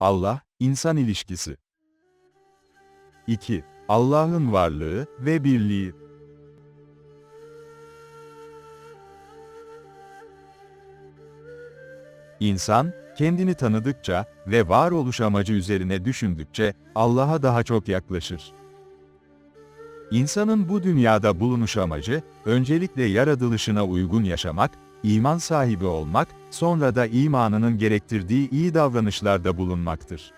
Allah, insan ilişkisi. 2. Allah'ın varlığı ve birliği. İnsan, kendini tanıdıkça ve varoluş amacı üzerine düşündükçe Allah'a daha çok yaklaşır. İnsanın bu dünyada bulunuş amacı, öncelikle yaratılışına uygun yaşamak, iman sahibi olmak, sonra da imanının gerektirdiği iyi davranışlarda bulunmaktır.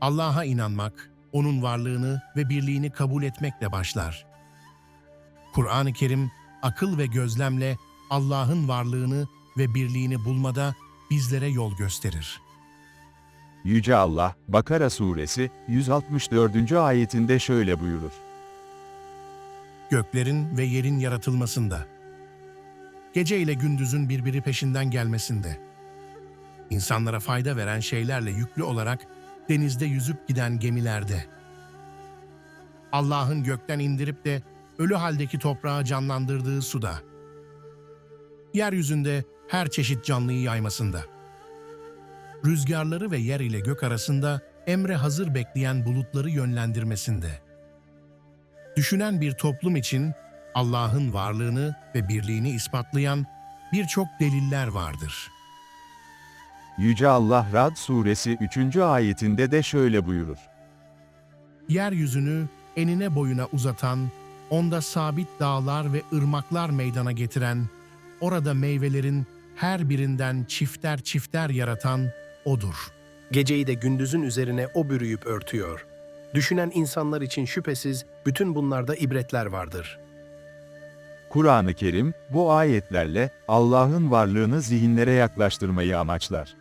Allah'a inanmak, O'nun varlığını ve birliğini kabul etmekle başlar. Kur'an-ı Kerim, akıl ve gözlemle Allah'ın varlığını ve birliğini bulmada bizlere yol gösterir. Yüce Allah, Bakara suresi 164. ayetinde şöyle buyurur. Göklerin ve yerin yaratılmasında, gece ile gündüzün birbiri peşinden gelmesinde, insanlara fayda veren şeylerle yüklü olarak denizde yüzüp giden gemilerde, Allah'ın gökten indirip de ölü haldeki toprağı canlandırdığı suda, yeryüzünde her çeşit canlıyı yaymasında, rüzgarları ve yer ile gök arasında emre hazır bekleyen bulutları yönlendirmesinde, düşünen bir toplum için Allah'ın varlığını ve birliğini ispatlayan birçok deliller vardır. Yüce Allah Rad suresi 3. ayetinde de şöyle buyurur. Yeryüzünü enine boyuna uzatan, onda sabit dağlar ve ırmaklar meydana getiren, orada meyvelerin her birinden çifter çifter yaratan O'dur. Geceyi de gündüzün üzerine o bürüyüp örtüyor. Düşünen insanlar için şüphesiz bütün bunlarda ibretler vardır. Kur'an-ı Kerim, bu ayetlerle Allah'ın varlığını zihinlere yaklaştırmayı amaçlar.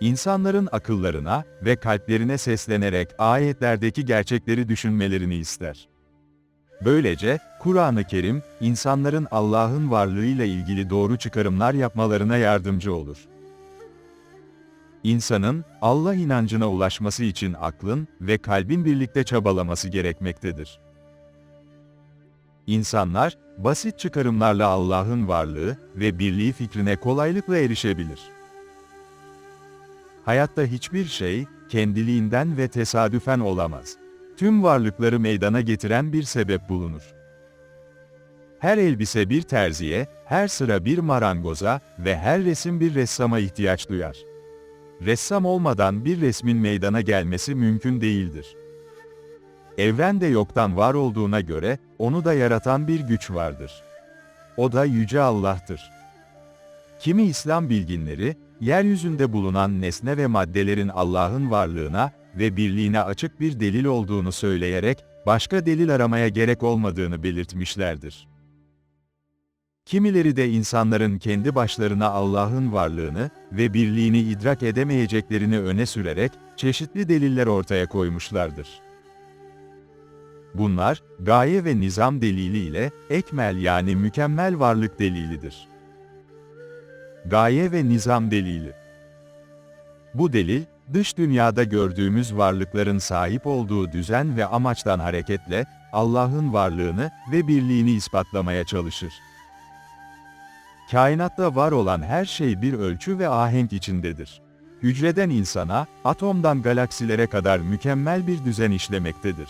İnsanların akıllarına ve kalplerine seslenerek ayetlerdeki gerçekleri düşünmelerini ister. Böylece, Kur'an-ı Kerim, insanların Allah'ın varlığıyla ilgili doğru çıkarımlar yapmalarına yardımcı olur. İnsanın, Allah inancına ulaşması için aklın ve kalbin birlikte çabalaması gerekmektedir. İnsanlar, basit çıkarımlarla Allah'ın varlığı ve birliği fikrine kolaylıkla erişebilir. Hayatta hiçbir şey, kendiliğinden ve tesadüfen olamaz. Tüm varlıkları meydana getiren bir sebep bulunur. Her elbise bir terziye, her sıra bir marangoza ve her resim bir ressama ihtiyaç duyar. Ressam olmadan bir resmin meydana gelmesi mümkün değildir. Evren de yoktan var olduğuna göre, onu da yaratan bir güç vardır. O da Yüce Allah'tır. Kimi İslam bilginleri, yeryüzünde bulunan nesne ve maddelerin Allah'ın varlığına ve birliğine açık bir delil olduğunu söyleyerek, başka delil aramaya gerek olmadığını belirtmişlerdir. Kimileri de insanların kendi başlarına Allah'ın varlığını ve birliğini idrak edemeyeceklerini öne sürerek, çeşitli deliller ortaya koymuşlardır. Bunlar, gaye ve nizam deliliyle, ekmel yani mükemmel varlık delilidir. Gaye ve nizam delili Bu delil, dış dünyada gördüğümüz varlıkların sahip olduğu düzen ve amaçtan hareketle, Allah'ın varlığını ve birliğini ispatlamaya çalışır. Kainatta var olan her şey bir ölçü ve ahenk içindedir. Hücreden insana, atomdan galaksilere kadar mükemmel bir düzen işlemektedir.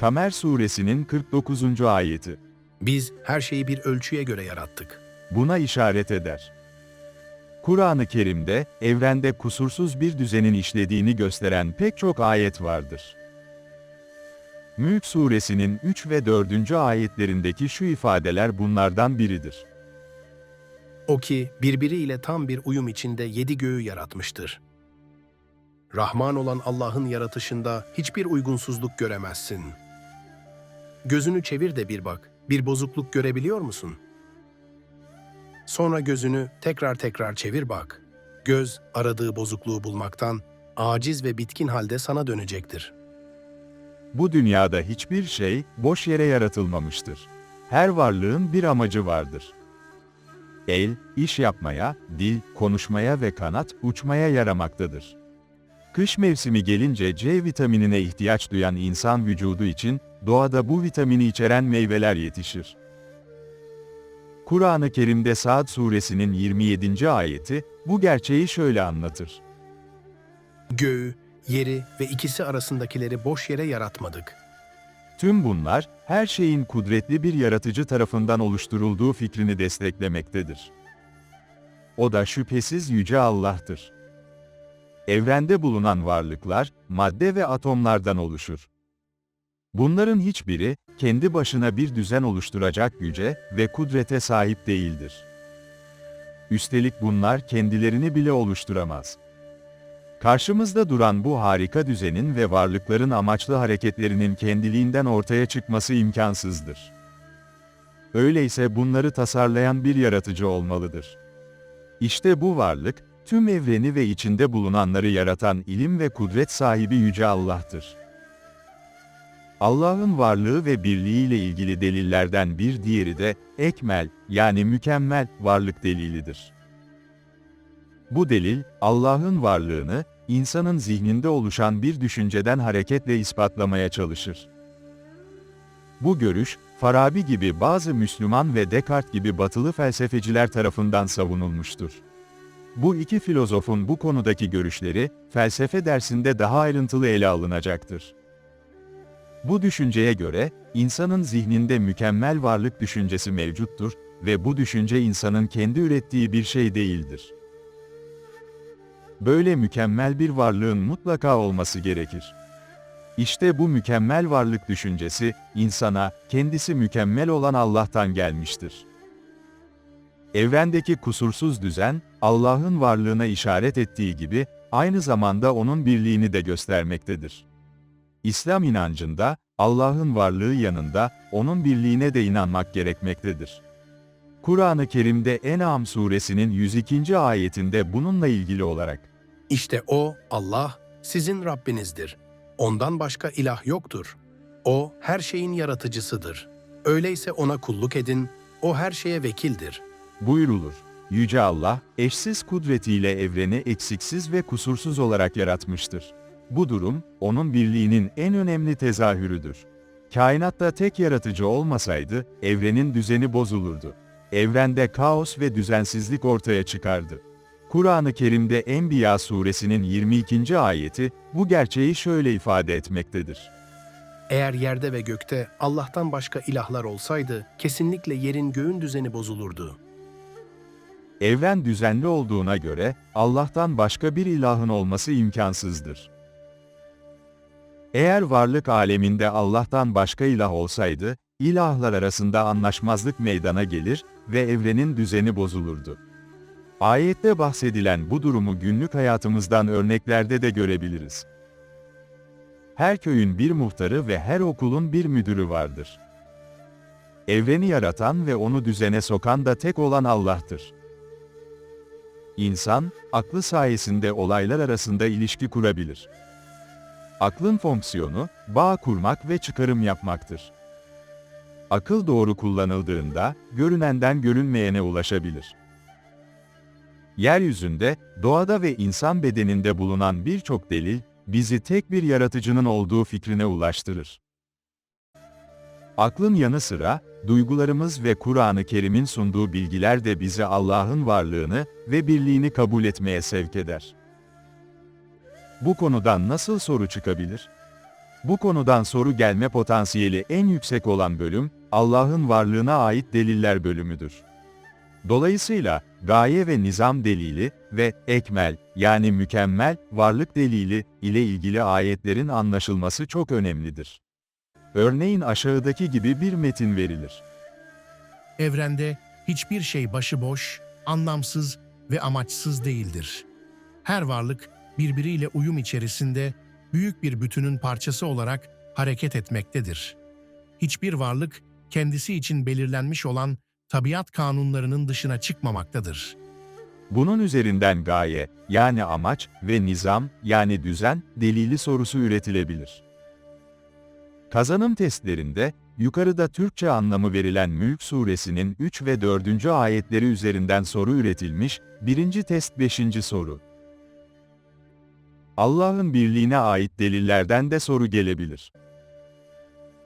Kamer suresinin 49. ayeti Biz her şeyi bir ölçüye göre yarattık. buna işaret eder. Kur'an-ı Kerim'de, evrende kusursuz bir düzenin işlediğini gösteren pek çok ayet vardır. Mülk suresinin 3 ve 4. ayetlerindeki şu ifadeler bunlardan biridir. O ki birbiriyle tam bir uyum içinde yedi göğü yaratmıştır. Rahman olan Allah'ın yaratışında hiçbir uygunsuzluk göremezsin. Gözünü çevir de bir bak, bir bozukluk görebiliyor musun? Sonra gözünü tekrar tekrar çevir bak. Göz aradığı bozukluğu bulmaktan aciz ve bitkin halde sana dönecektir. Bu dünyada hiçbir şey boş yere yaratılmamıştır. Her varlığın bir amacı vardır. El, iş yapmaya, dil, konuşmaya ve kanat, uçmaya yaramaktadır. Kış mevsimi gelince C vitaminine ihtiyaç duyan insan vücudu için, doğada bu vitamini içeren meyveler yetişir. Kur'an-ı Kerim'de Saad suresinin 27. ayeti, bu gerçeği şöyle anlatır. Göğü, yeri ve ikisi arasındakileri boş yere yaratmadık. Tüm bunlar, her şeyin kudretli bir yaratıcı tarafından oluşturulduğu fikrini desteklemektedir. O da şüphesiz Yüce Allah'tır. Evrende bulunan varlıklar, madde ve atomlardan oluşur. Bunların hiçbiri, kendi başına bir düzen oluşturacak güce ve kudrete sahip değildir. Üstelik bunlar kendilerini bile oluşturamaz. Karşımızda duran bu harika düzenin ve varlıkların amaçlı hareketlerinin kendiliğinden ortaya çıkması imkansızdır. Öyleyse bunları tasarlayan bir yaratıcı olmalıdır. İşte bu varlık, tüm evreni ve içinde bulunanları yaratan ilim ve kudret sahibi Yüce Allah'tır. Allah'ın varlığı ve birliği ile ilgili delillerden bir diğeri de, ekmel, yani mükemmel, varlık delilidir. Bu delil, Allah'ın varlığını, insanın zihninde oluşan bir düşünceden hareketle ispatlamaya çalışır. Bu görüş, Farabi gibi bazı Müslüman ve Descartes gibi batılı felsefeciler tarafından savunulmuştur. Bu iki filozofun bu konudaki görüşleri, felsefe dersinde daha ayrıntılı ele alınacaktır. Bu düşünceye göre, insanın zihninde mükemmel varlık düşüncesi mevcuttur ve bu düşünce insanın kendi ürettiği bir şey değildir. Böyle mükemmel bir varlığın mutlaka olması gerekir. İşte bu mükemmel varlık düşüncesi, insana, kendisi mükemmel olan Allah'tan gelmiştir. Evrendeki kusursuz düzen, Allah'ın varlığına işaret ettiği gibi, aynı zamanda onun birliğini de göstermektedir. İslam inancında, Allah'ın varlığı yanında, onun birliğine de inanmak gerekmektedir. Kur'an-ı Kerim'de En'am suresinin 102. ayetinde bununla ilgili olarak, İşte o, Allah, sizin Rabbinizdir. Ondan başka ilah yoktur. O, her şeyin yaratıcısıdır. Öyleyse ona kulluk edin, o her şeye vekildir. buyrulur. Yüce Allah, eşsiz kudretiyle evreni eksiksiz ve kusursuz olarak yaratmıştır. Bu durum, onun birliğinin en önemli tezahürüdür. Kainatta tek yaratıcı olmasaydı, evrenin düzeni bozulurdu. Evrende kaos ve düzensizlik ortaya çıkardı. Kur'an-ı Kerim'de Enbiya suresinin 22. ayeti, bu gerçeği şöyle ifade etmektedir. Eğer yerde ve gökte Allah'tan başka ilahlar olsaydı, kesinlikle yerin göğün düzeni bozulurdu. Evren düzenli olduğuna göre, Allah'tan başka bir ilahın olması imkansızdır. Eğer varlık aleminde Allah'tan başka ilah olsaydı, ilahlar arasında anlaşmazlık meydana gelir ve evrenin düzeni bozulurdu. Ayette bahsedilen bu durumu günlük hayatımızdan örneklerde de görebiliriz. Her köyün bir muhtarı ve her okulun bir müdürü vardır. Evreni yaratan ve onu düzene sokan da tek olan Allah'tır. İnsan, aklı sayesinde olaylar arasında ilişki kurabilir. Aklın fonksiyonu, bağ kurmak ve çıkarım yapmaktır. Akıl doğru kullanıldığında, görünenden görünmeyene ulaşabilir. Yeryüzünde, doğada ve insan bedeninde bulunan birçok delil, bizi tek bir yaratıcının olduğu fikrine ulaştırır. Aklın yanı sıra, duygularımız ve Kur'an-ı Kerim'in sunduğu bilgiler de bizi Allah'ın varlığını ve birliğini kabul etmeye sevk eder. Bu konudan nasıl soru çıkabilir? Bu konudan soru gelme potansiyeli en yüksek olan bölüm, Allah'ın varlığına ait deliller bölümüdür. Dolayısıyla, gaye ve nizam delili ve ekmel, yani mükemmel, varlık delili ile ilgili ayetlerin anlaşılması çok önemlidir. Örneğin aşağıdaki gibi bir metin verilir. Evrende hiçbir şey başıboş, anlamsız ve amaçsız değildir. Her varlık birbiriyle uyum içerisinde büyük bir bütünün parçası olarak hareket etmektedir. Hiçbir varlık kendisi için belirlenmiş olan tabiat kanunlarının dışına çıkmamaktadır. Bunun üzerinden gaye, yani amaç ve nizam, yani düzen, delili sorusu üretilebilir. Kazanım testlerinde, yukarıda Türkçe anlamı verilen Mülk suresinin 3 ve 4. ayetleri üzerinden soru üretilmiş, birinci test 5. soru. Allah'ın birliğine ait delillerden de soru gelebilir.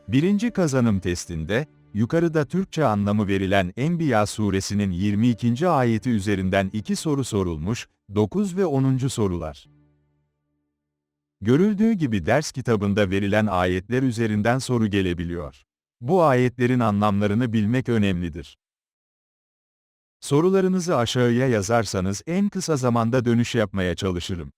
Birinci kazanım testinde, yukarıda Türkçe anlamı verilen Enbiya suresinin 22. ayeti üzerinden iki soru sorulmuş, 9 ve 10. sorular. Görüldüğü gibi ders kitabında verilen ayetler üzerinden soru gelebiliyor. Bu ayetlerin anlamlarını bilmek önemlidir. Sorularınızı aşağıya yazarsanız en kısa zamanda dönüş yapmaya çalışırım.